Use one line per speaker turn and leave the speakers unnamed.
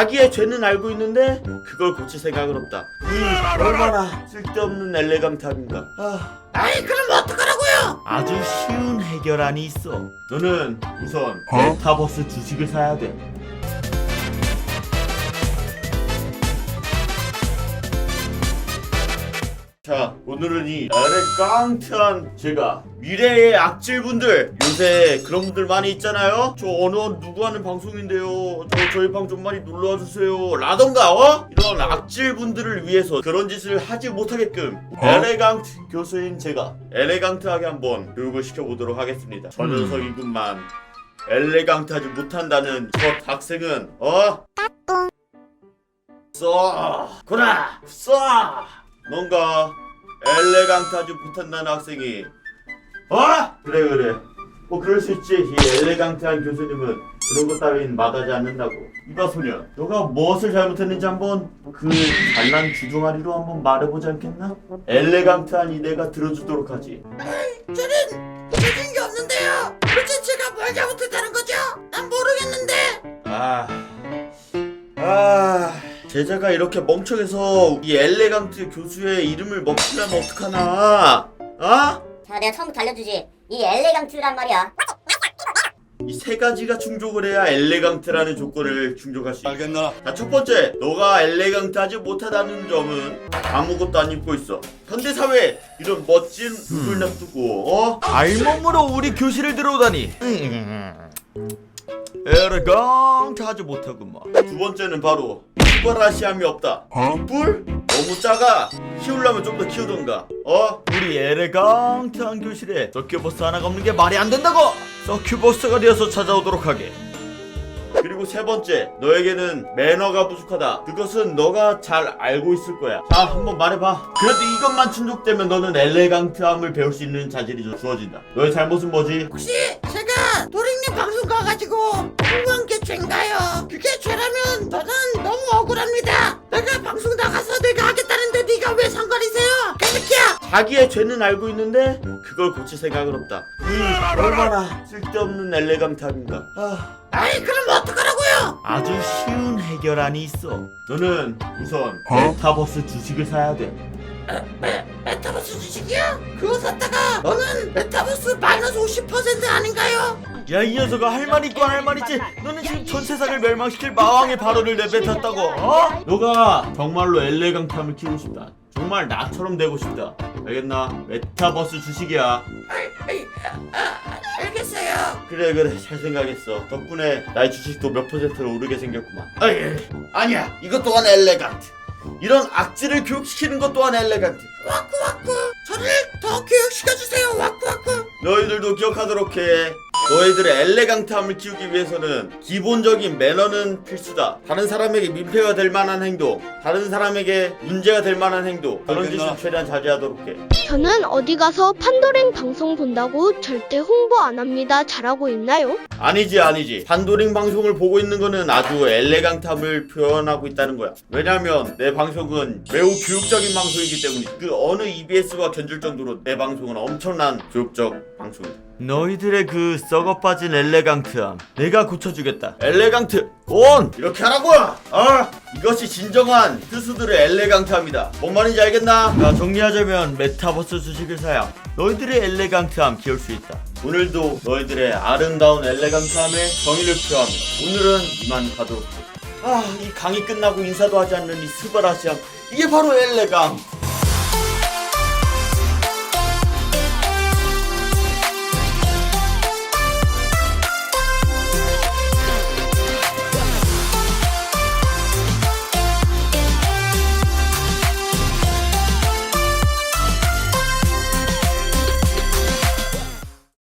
자기의 죄는 알고 있는데 그걸 고칠 생각은 없다. 이 얼마나 쓸데없는 엘레강탑인가. 아,
아이 그럼 어떡하라고요?
아주 쉬운 해결안이 있어. 너는 우선 메타버스 주식을 사야 돼. 자, 오늘은 이 에레강트한 제가 미래의 악질분들 요새 그런 분들 많이 있잖아요. 저 어느 누구 하는 방송인데요. 저 저희 방 좀 많이 놀러와 주세요. 라던가 어? 이런 악질분들을 위해서 그런 짓을 하지 못하게끔 에레강트 교수인 제가 에레강트하게 한번 교육을 시켜보도록 하겠습니다. 저 녀석이군만 엘레강트하지 못한다는 저 학생은 어? 써 구나 써 뭔가 엘레강트하지 못한다는 학생이 어? 그래 그래 뭐 그럴 수 있지 이 엘레강트한 교수님은 그런 것 따윈 마다하지 않는다고 이봐 소년 너가 무엇을 잘못했는지 한번 그 잘난 주둥아리로 한번 말해보지 않겠나? 엘레강트한 이 내가 들어주도록 하지
저는 해준 게 없는데요. 도대체 제가 뭘 잘못
제자가 이렇게 멍청해서 이 엘레강트 교수의 이름을 먹히면 어떡하나? 아?
자, 내가 처음부터 알려주지. 이 엘레강트란 말이야.
이 세 가지가 충족을 해야 엘레강트라는 조건을 충족할 수 있다.
알겠나?
자, 첫 번째, 너가 엘레강트하지 못하다는 점은 아무것도 안 입고 있어. 현대 사회 이런 멋진 옷을 놔두고, 어?
알몸으로 우리 교실을 들어오다니 에레강트 하지 못하구만
두 번째는 바로 슈퍼라시함이 없다. 뿔? 너무 작아. 키우려면 좀 더 키우던가. 어?
우리 에레강트한 교실에 서큐버스 하나가 없는 게 말이 안 된다고 서큐버스가 되어서 찾아오도록 하게
그리고 세 번째, 너에게는 매너가 부족하다. 그것은 너가 잘 알고 있을 거야. 자, 한번 말해봐. 그래도 이것만 충족되면 너는 엘레강트함을 배울 수 있는 자질이 주- 주어진다. 너의 잘못은 뭐지?
혹시
자기의 죄는 알고 있는데 그걸 고칠 생각은 없다. 이 얼마나 쓸데없는 엘레강트함인가. 아,
아이 그럼 어떡하라고요?
아주 쉬운 해결안이 있어
너는 우선 메타버스 주식을 사야 돼.
메타버스 주식이야? 그거 샀다가 너는 메타버스 마이너스 50% 아닌가요?
야 이 녀석아 할 말 있고 안할말 있지 너는 지금 전 세상을 멸망시킬 마왕의 발언을 내뱉었다고 어?
너가 정말로 엘레강탐을 키우고 싶다. 정말 나처럼 되고 싶다. 알겠나? 메타버스 주식이야.
알겠어요.
그래 그래 잘 생각했어. 덕분에 나의 주식도 몇 퍼센트로 오르게 생겼구만. 아이, 아니야 이것 또한 엘레강트. 이런 악질을 교육시키는 것 또한 엘레강트.
와꾸와꾸 저를 더 교육시켜주세요 와꾸와꾸
너희들도 기억하도록 해. 너희들의 엘레강트함을 키우기 위해서는 기본적인 매너는 필수다. 다른 사람에게 민폐가 될 만한 행동, 다른 사람에게 문제가 될 만한 행동, 그런? 짓은 최대한 자제하도록 해.
저는 어디 가서 판도랭 방송 본다고 절대 홍보 안 합니다. 잘하고 있나요?
아니지 아니지 판도링 방송을 보고 있는 거는 아주 엘레강탐을 표현하고 있다는 거야 왜냐면 내 방송은 매우 교육적인 방송이기 때문에 그 어느 EBS와 견줄 정도로 내 방송은 엄청난 교육적 방송이다
너희들의 그 썩어 빠진 엘레강트함 내가 고쳐주겠다 엘레강트 온!
이렇게 하라고! 아 이것이 진정한 투수들의 엘레강탐이다 뭔 말인지 알겠나?
자 정리하자면 메타버스 주식을 사야 너희들의 엘레강트함 키울 수 있다
오늘도 너희들의 아름다운 엘레강탐의 정의를 표합니다 오늘은 이만 가도록 해. 아, 이 강의 끝나고 인사도 하지 않는 이 스바라시함. 이게 바로 엘레강.